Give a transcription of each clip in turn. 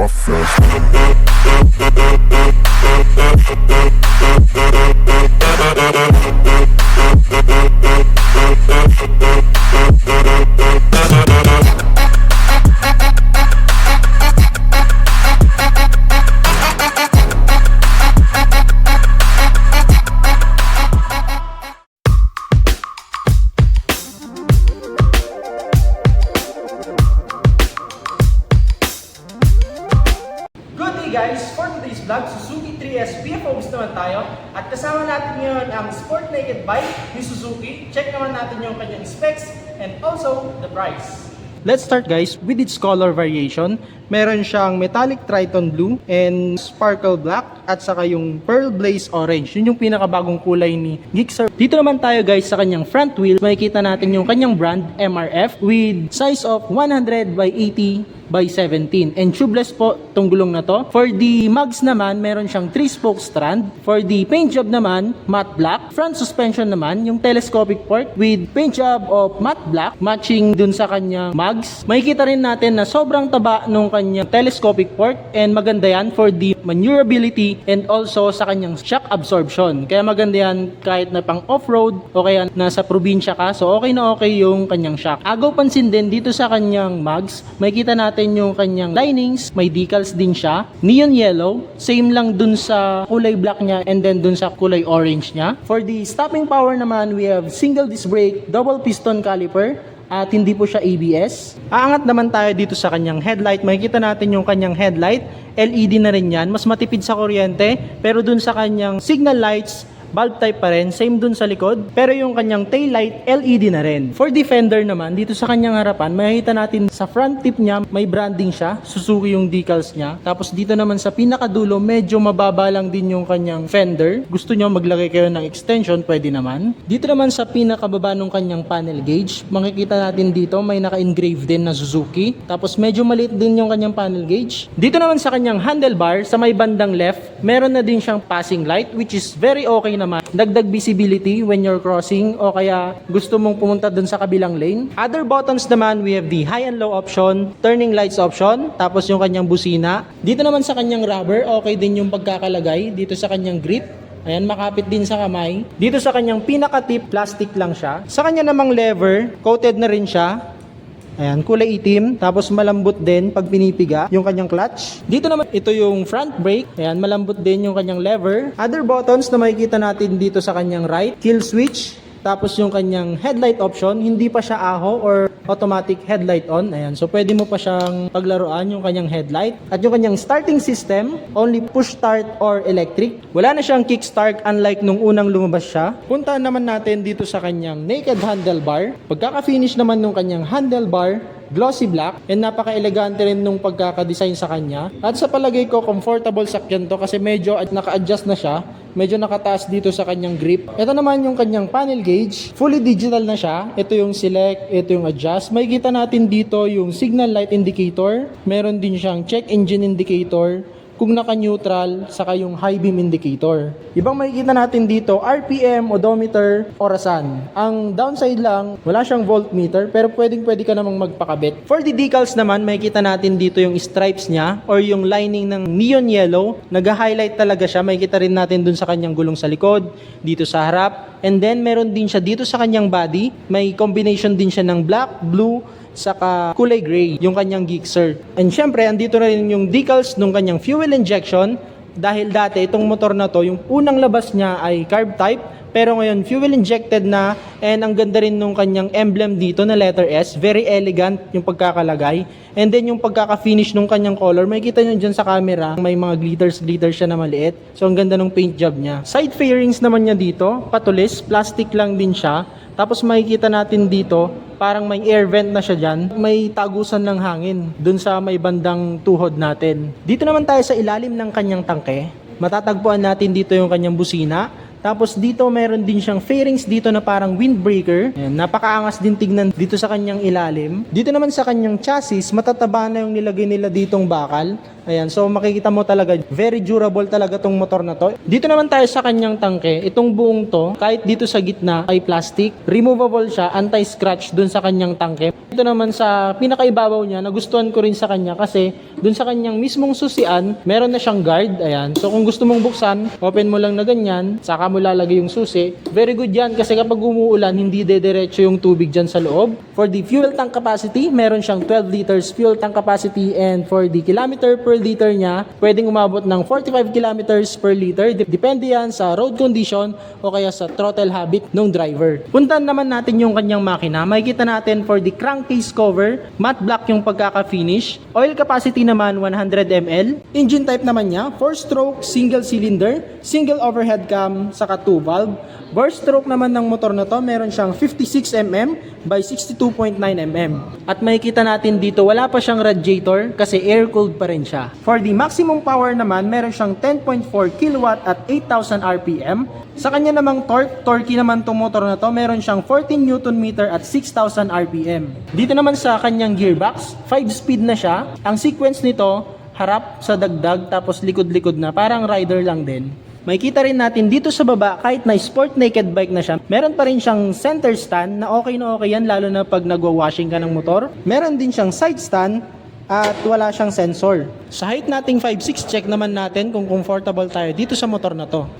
coffers. Naman natin yung kanyang specs and also the price. Let's start guys with its color variation. Meron siyang metallic Triton Blue and Sparkle Black at saka yung Pearl Blaze Orange. Yun yung pinakabagong kulay ni Gixxer. Dito naman tayo guys sa kanyang front wheel. Makikita natin yung kanyang brand MRF with size of 100 by 80 by 17. And tubeless po itong gulong na to. For the mugs naman, meron siyang 3-spoke strand. For the paint job naman, matte black. Front suspension naman, yung telescopic port with paint job of matte black matching dun sa kanyang mugs. Makikita rin natin na sobrang taba nung kanyang telescopic port and maganda yan for the maneuverability and also sa kanyang shock absorption. Kaya maganda yan kahit na pang off-road o kaya nasa probinsya ka. So okay na okay yung kanyang shock. Agaw pansin din dito sa kanyang mugs, makikita natin yung kanyang linings, may decals din siya. Neon yellow, same lang dun sa kulay black niya and then dun sa kulay orange niya. For the stopping power naman, we have single disc brake, double piston caliper, at hindi po siya ABS. Aangat naman tayo dito sa kanyang headlight. Makikita natin yung kanyang headlight. LED na rin yan. Mas matipid sa kuryente. Pero dun sa kanyang signal lights, bulb type pa rin, same dun sa likod. Pero yung kanyang tail light, LED na rin. For Defender naman, dito sa kanyang harapan, makikita natin sa front tip niya, may branding siya. Suzuki yung decals niya. Tapos dito naman sa pinakadulo, medyo mababa lang din yung kanyang fender. Gusto nyo maglagay kayo ng extension, pwede naman. Dito naman sa pinakababa ng kanyang panel gauge, makikita natin dito, may naka-engrave din na Suzuki. Tapos medyo maliit din yung kanyang panel gauge. Dito naman sa kanyang handlebar, sa may bandang left, meron na din siyang passing light, which is very okay naman. Dagdag visibility when you're crossing o kaya gusto mong pumunta dun sa kabilang lane. Other buttons naman, we have the high and low option, turning lights option, tapos yung kanyang busina. Dito naman sa kanyang rubber, okay din yung pagkakalagay dito sa kanyang grip. Ayan, makapit din sa kamay. Dito sa kanyang pinaka-tip, plastic lang siya. Sa kanya namang lever, coated na rin siya. Ayan, kulay itim, tapos malambot din pag pinipiga yung kanyang clutch. Dito naman, ito yung front brake. Ayan, malambot din yung kanyang lever. Other buttons na makikita natin dito sa kanyang right, kill switch, tapos yung kanyang headlight option, hindi pa siya aho or automatic headlight on. Ayan. So pwede mo pa siyang paglaruan yung kanyang headlight. At yung kanyang starting system, only push start or electric. Wala na siyang kickstart unlike nung unang lumabas siya. Puntahan naman natin dito sa kanyang naked handlebar. Pagkaka-finish naman nung kanyang handlebar, glossy black and napaka-elegante rin nung pagkaka-design sa kanya. At sa palagay ko, comfortable sakyan to kasi medyo at naka-adjust na siya. Medyo nakataas dito sa kanyang grip. Ito naman yung kanyang panel gauge. Fully digital na siya. Ito yung select, ito yung adjust. May kita natin dito yung signal light indicator. Meron din siyang check engine indicator kung naka-neutral, saka yung high beam indicator. Ibang makikita natin dito, RPM, odometer, orasan. Ang downside lang, wala siyang voltmeter, pero pwedeng pwede ka namang magpakabit. For the decals naman, makikita natin dito yung stripes niya, or yung lining ng neon yellow. Nag-highlight talaga siya, makikita rin natin dun sa kanyang gulong sa likod, dito sa harap. And then, meron din siya dito sa kanyang body. May combination din siya ng black, blue, saka kulay gray yung kanyang Gixxer. And syempre, andito na rin yung decals nung kanyang fuel injection dahil dati itong motor na to, yung unang labas niya ay carb type pero ngayon fuel injected na and ang ganda rin nung kanyang emblem dito na letter S, very elegant yung pagkakalagay. And then yung pagkaka-finish nung kanyang color, makikita nyo dyan sa camera, may mga glitters glitters siya na maliit. So ang ganda ng paint job niya. Side fairings naman niya dito, patulis, plastic lang din siya. Tapos makikita natin dito, parang may air vent na siya dyan. May tagusan ng hangin dun sa may bandang tuhod natin. Dito naman tayo sa ilalim ng kanyang tangke. Matatagpuan natin dito yung kanyang busina. Tapos dito meron din siyang fairings dito na parang windbreaker. Ayan, napakaangas din tignan dito sa kanyang ilalim. Dito naman sa kanyang chassis, matataba na yung nilagay nila ditong bakal. Ayan, so makikita mo talaga, very durable talaga tong motor na to. Dito naman tayo sa kanyang tangke. Itong buong to, kahit dito sa gitna ay plastic, removable siya, anti-scratch dun sa kanyang tangke. Ito naman sa pinakaibabaw niya, nagustuhan ko rin sa kanya kasi dun sa kanyang mismong susian, meron na siyang guard. Ayan. So kung gusto mong buksan, open mo lang na ganyan, saka mo lalagay yung susi. Very good yan kasi kapag umuulan, hindi dediretso yung tubig dyan sa loob. For the fuel tank capacity, meron siyang 12 liters fuel tank capacity and for the kilometer per liter niya, pwedeng umabot ng 45 kilometers per liter. Dep- Depende yan sa road condition o kaya sa throttle habit ng driver. Puntan naman natin yung kanyang makina. Makikita natin for the crankcase cover, matte black yung pagkaka-finish. Oil capacity naman 100 ml. Engine type naman niya, 4-stroke, single cylinder, single overhead cam, saka 2 valve. Bore stroke naman ng motor na to, meron siyang 56 mm by 62.9 mm. At makikita natin dito, wala pa siyang radiator kasi air-cooled pa rin siya. For the maximum power naman, meron siyang 10.4 kW at 8,000 RPM. Sa kanya namang torque, torque naman tong motor na to, meron siyang 14 Nm at 6,000 RPM. Dito naman sa kanyang gearbox, 5 speed na siya. Ang sequence nito, harap sa dagdag tapos likod-likod na, parang rider lang din. Makikita rin natin dito sa baba, kahit na sport naked bike na siya, meron pa rin siyang center stand na okay na okay yan, lalo na pag nagwa-washing ka ng motor. Meron din siyang side stand at wala siyang sensor. Sa height nating 5'6", check naman natin kung comfortable tayo dito sa motor na to.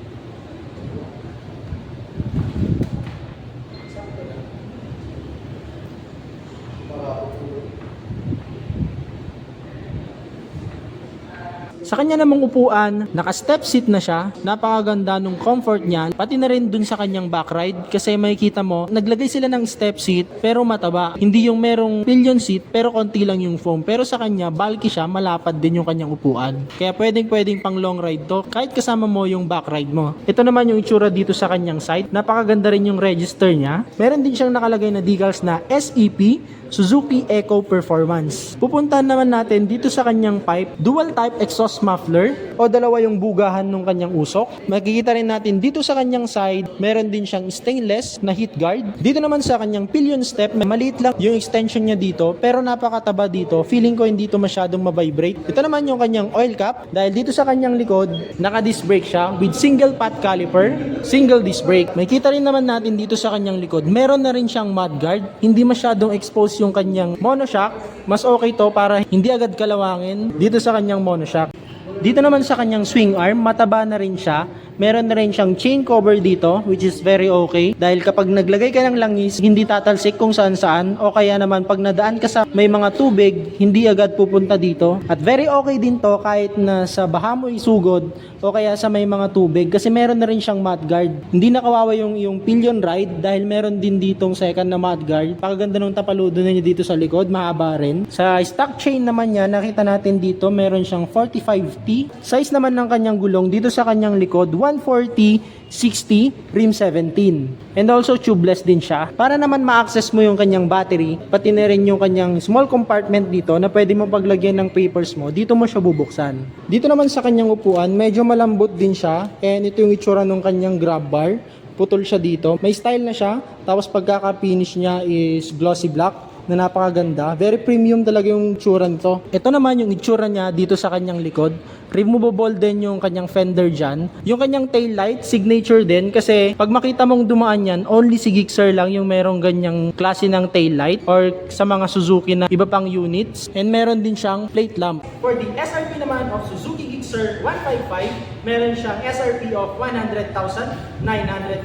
Sa kanya namang upuan, naka-step seat na siya. Napakaganda nung comfort niya. Pati na rin dun sa kanyang back ride kasi makikita mo, naglagay sila ng step seat pero mataba. Hindi yung merong pillion seat pero konti lang yung foam. Pero sa kanya, bulky siya, malapad din yung kanyang upuan. Kaya pwedeng pwedeng pang long ride to kahit kasama mo yung back ride mo. Ito naman yung itsura dito sa kanyang side. Napakaganda rin yung register niya. Meron din siyang nakalagay na decals na SEP Suzuki Eco Performance. Pupuntahan naman natin dito sa kanyang pipe, dual type exhaust muffler o dalawa yung bugahan ng kanyang usok. Makikita rin natin dito sa kanyang side, meron din siyang stainless na heat guard. Dito naman sa kanyang pillion step, maliit lang yung extension niya dito pero napakataba dito. Feeling ko hindi to masyadong ma-vibrate. Ito naman yung kanyang oil cap dahil dito sa kanyang likod, naka-disc brake siya with single pot caliper, single disc brake. Makikita rin naman natin dito sa kanyang likod, meron na rin siyang mudguard. Hindi masyadong exposed yung kanyang monoshock. Mas okay to para hindi agad kalawangin dito sa kanyang monoshock. Dito naman sa kanyang swing arm, mataba na rin siya. Meron na rin siyang chain cover dito, which is very okay. Dahil kapag naglagay ka ng langis, hindi tatalsik kung saan saan. O kaya naman, pag nadaan ka sa may mga tubig, hindi agad pupunta dito. At very okay din to kahit na sa baha mo isugod o kaya sa may mga tubig kasi meron na rin siyang mudguard. Hindi nakawawa yung, yung pillion ride dahil meron din ditong second na mudguard. Pakaganda ng tapaludo na niya dito sa likod, mahaba rin. Sa stock chain naman niya, nakita natin dito, meron siyang 45T. Size naman ng kanyang gulong dito sa kanyang likod, 140 60 rim 17. And also tubeless din siya. Para naman ma-access mo yung kanyang battery, pati na rin yung kanyang small compartment dito na pwede mo paglagyan ng papers mo, dito mo siya bubuksan. Dito naman sa kanyang upuan, medyo malambot din siya. And ito yung itsura ng kanyang grab bar. Putol siya dito. May style na siya. Tapos pagkaka-finish niya is glossy black na napakaganda. Very premium talaga yung itsura nito. Ito naman yung itsura niya dito sa kanyang likod. Removable din yung kanyang fender dyan. Yung kanyang tail light, signature din kasi pag makita mong dumaan yan, only si Gixxer lang yung merong ganyang klase ng tail light or sa mga Suzuki na iba pang units. And meron din siyang plate lamp. For the SRP naman of Suzuki Gixxer 155, meron siyang SRP of 100,900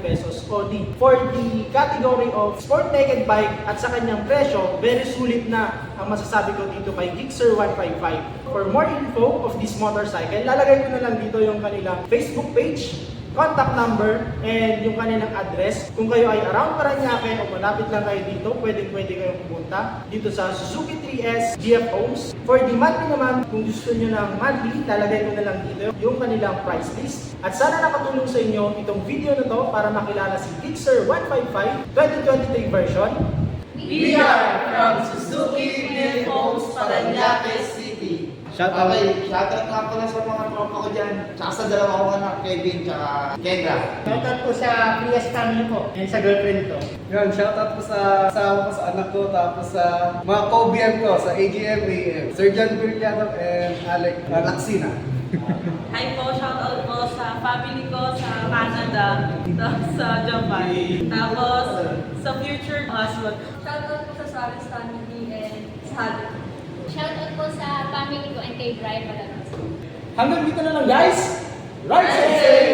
pesos OD. For the category of sport naked bike at sa kanyang presyo, very sulit na ang masasabi ko dito kay Gixxer 155. For more info of this motorcycle, lalagay ko na lang dito yung kanilang Facebook page, contact number, and yung kanilang address. Kung kayo ay around Paranaque o malapit lang kayo dito, pwede pwede kayong pumunta dito sa Suzuki 3S DF Homes. For the monthly naman, kung gusto nyo ng monthly, lalagay ko na lang dito yung kanilang price list. At sana nakatulong sa inyo itong video na to para makilala si Gixxer 155 2023 version. We are from Suzuki Homes, Paranaque City. Shout out. Okay, shoutout nga pala sa mga tropa ko dyan. Tsaka sa dalawa kong anak, Kevin, tsaka Kendra. Shoutout po sa PS family ko and sa girlfriend ko. Yun, shoutout po sa asawa ko, sa anak ko, tapos sa mga kobian ko, sa AGM, AM, Sir John Villano, and Alec Laksina. Hi po, shout out po sa family ko sa Canada, tapos sa Japan, tapos sa future husband. Shout out po sa, sa Paris family and sa Halit. Shoutout po sa family ko and kay Brian Malaros. Hanggang dito na lang guys. Ride safe!